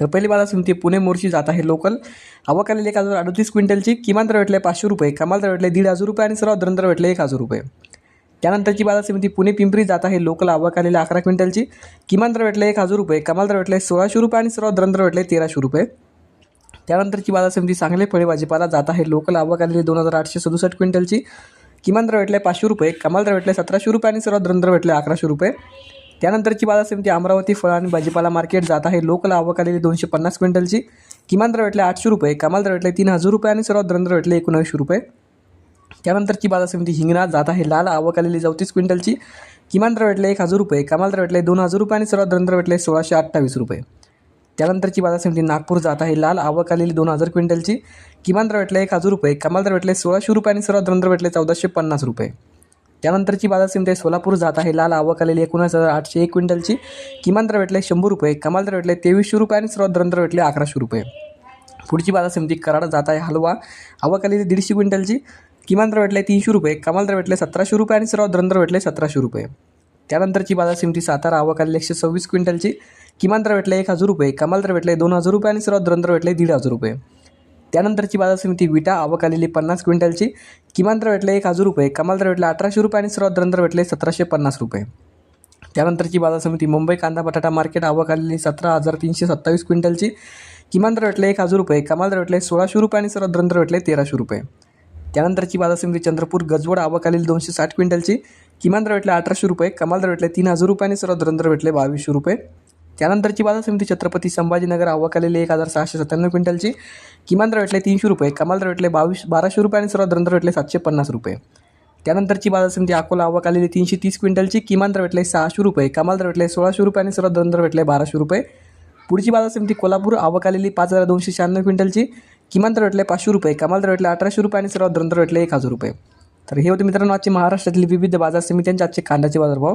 तर पहिली बाजार समिती पुणे मोर्शी जात आहे लोकल. आवक आलेली एक हजार अडतीस क्विंटलची किमान दर भेटले पाचशे रुपये कमाल दर भेटले दीड हजार रुपये आणि सर्वात दर दर भेटले एक हजार रुपये. त्यानंतरची बाजार समिती पुणे पिंपरी जात आहे लोकल. आवक आलेली अकरा क्विंटलची किमान दर भेटले एक हजार रुपये कमाल दर भेटले सोळाशे रुपये आणि सर्वात दर दर भेटले तेराशे रुपये. त्यानंतरची बाजार समिती सांगली फळे भाजीपाला जात आहे लोकल. आवक आलेली दोन हजार आठशे सदुसष्ट क्विंटलची किमान दर भेटले पाचशे रुपये कमाल दर भेटले सतराशे रुपये आणि सर्वात दर दर भेटले अकराशे रुपये. त्यानंतरची बाजार समिती अमरावती फळ आणि भाजीपाला मार्केट जात आहे. लोकल आवक आलेली दोनशे पन्नास क्विंटलची. किमान दर भेटले आठशे रुपये. कमाल दर भेटले तीन हजार रुपये आणि सर्वात दर भेटले एकोणऐंशी रुपये. त्यानंतरची बाजार समिती हिंगणा जात आहे. लाल आवक आलेली चौतीस क्विंटलची. किमान दर भेटले एक हजार रुपये. कमाल दर भेटले दोन हजार रुपये आणि सर्वात दर भेटले सोळाशे अठ्ठावीस रुपये. त्यानंतरची बाजार समिती नागपूर जात आहे. लाल आवक आलेली दोन हजार क्विंटलची. किमान दर भेटले एक हजार रुपये. कमाल दर भेटले सोळाशे रुपये आणि सर्वात दर भेटले चौदाशे पन्नास रुपये. त्यानंतरची बाजार समिती सोलापूर जात आहे. लाल आवक आलेली एकोणीस हजार आठशे एक क्विंटलची किमान दर भेटले शंभर रुपये. कमाल दर भेटले तेवीसशे रुपये आणि सर्वात दरंतर भेटले अकराशे रुपये. पुढची बाजार समिती कराड जात आहे. हलवा आवक आलेली दीडशे क्विंटलची. किमान दर भेटले तीनशे रुपये. कमाल दर भेटले सतराशे रुपये आणि सर्वात दरंतर भेटले सतराशे रुपये. त्यानंतरची बाजार समिती सातारा आवक आलेली एकशे सव्वीस क्विंटलची. किमान दर भेटले एक हजार रुपये. कमाल दर भेटले दोन हजार रुपये आणि सर्वात दरंतर भेटले दीड हजार रुपये. त्यानंतरची बाजार समिती विटा आवक आलेली पन्नास क्विंटलची किमान दर भेटले एक हजार रुपये कमाल दर भेटले अठराशे रुपये आणि सर्वात दर भेटले सतराशे पन्नास रुपये. त्यानंतरची बाजार समिती मुंबई कांदा बटाटा मार्केट आवक आलेली सतरा हजार तीनशे सत्तावीस क्विंटलची किमान दर भेटले एक हजार रुपये कमाल दर भेटले सोळाशे रुपये आणि सर्वात दर भेटले तेराशे रुपये. त्यानंतरची बाजार समिती चंद्रपूर गजवड आवक आलेली दोनशे साठ क्विंटलची किमान दर भेटले अठराशे रुपये कमाल दर भेटले तीन हजार रुपये आणि सर्वात दर भेटले बावीसशे रुपये. त्यानंतरची बाजार समिती छत्रपती संभाजीनगर आवक आलेली एक हजार सहाशे सत्त्याण्णव क्विंटलची. किमान दर भेटले तीनशे रुपये कमाल दर भेटले बावीस बाराशे रुपये आणि सर्वात दर भेटले सातशे पन्नास रुपये. त्यानंतरची बाजार समिती अकोला आवक आलेली तीनशे तीस क्विंटलची किमान दर भेटले सहाशे रुपये कमाल दर भेटले सोळाशे रुपये आणि सर्वात दर भेटले बाराशे रुपये. पुढची बाजार समिती कोल्हापूर आवक आलेली पाच हजार दोनशे शहाण्णव क्विंटलची किमान दर भेटले पाचशे रुपये कमाल दर भेटले अठराशे रुपये आणि सर्वात दर दर भेटले एक हजार रुपये. तर हे होते मित्रांनो आजचे महाराष्ट्रातील विविध बाजार समित्यांचे आजचे कांद्याचे बाजारभाव.